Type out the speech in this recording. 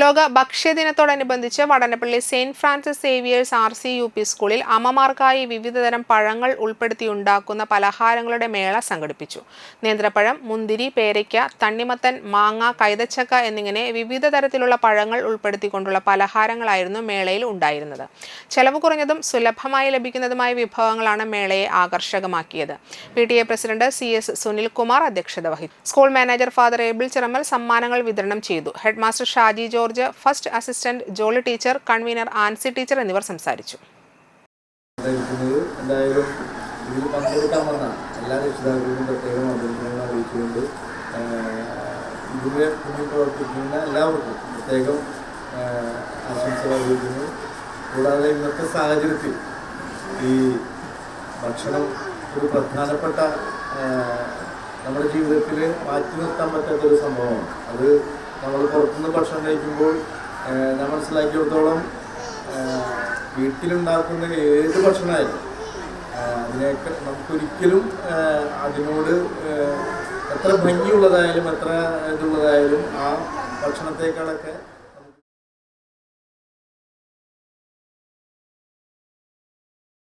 ലോക ഭക്ഷ്യദിനത്തോടനുബന്ധിച്ച് Vatanappally Saint Francis Xavier's R C U P സ്കൂളിൽ അമ്മമാർക്കായി വിവിധതരം പഴങ്ങൾ ഉൾപ്പെടുത്തിയുണ്ടാക്കുന്ന പലഹാരങ്ങളുടെ മേള സംഘടിപ്പിച്ചു. നേന്ത്രപ്പഴം മുന്തിരി പേരയ്ക്ക തണ്ണിമത്തൻ മാങ്ങ കൈതച്ചക്ക എന്നിങ്ങനെ വിവിധ തരത്തിലുള്ള പഴങ്ങൾ ഉൾപ്പെടുത്തിക്കൊണ്ടുള്ള പലഹാരങ്ങളായിരുന്നു മേളയിൽ ഉണ്ടായിരുന്നത്. ചെലവ് കുറഞ്ഞതും സുലഭമായി ലഭിക്കുന്നതുമായ വിഭവങ്ങളാണ് മേളയെ ആകർഷകമാക്കിയത്. P T A president C S Sunilkumar അധ്യക്ഷത വഹിച്ചു. School manager father Abel Chiramel സമ്മാനങ്ങൾ വിതരണം ചെയ്തു. Headmaster Shaji George first assistant Jolly teacher convener Ancy teacher എന്നിവർ സംസാരിച്ചു. എല്ലാവർക്കും പ്രത്യേകം ആശംസകൾ കൂടാതെ ഇന്നത്തെ സാഹചര്യത്തിൽ ഈ ഭക്ഷണം ഒരു പ്രധാനപ്പെട്ട നമ്മുടെ ജീവിതത്തിൽ മാറ്റി നിർത്താൻ പറ്റാത്തൊരു സംഭവമാണ്. അത് നമ്മൾ പുറത്തുനിന്ന് ഭക്ഷണം കഴിക്കുമ്പോൾ ഞാൻ മനസ്സിലാക്കിയിടത്തോളം വീട്ടിലുണ്ടാക്കുന്ന ഏത് ഭക്ഷണമായാലും അതിനെയൊക്കെ നമുക്കൊരിക്കലും അതിനോട് എത്ര ഭംഗിയുള്ളതായാലും എത്ര ഇതുള്ളതായാലും ആ ഭക്ഷണത്തേക്കാളൊക്കെ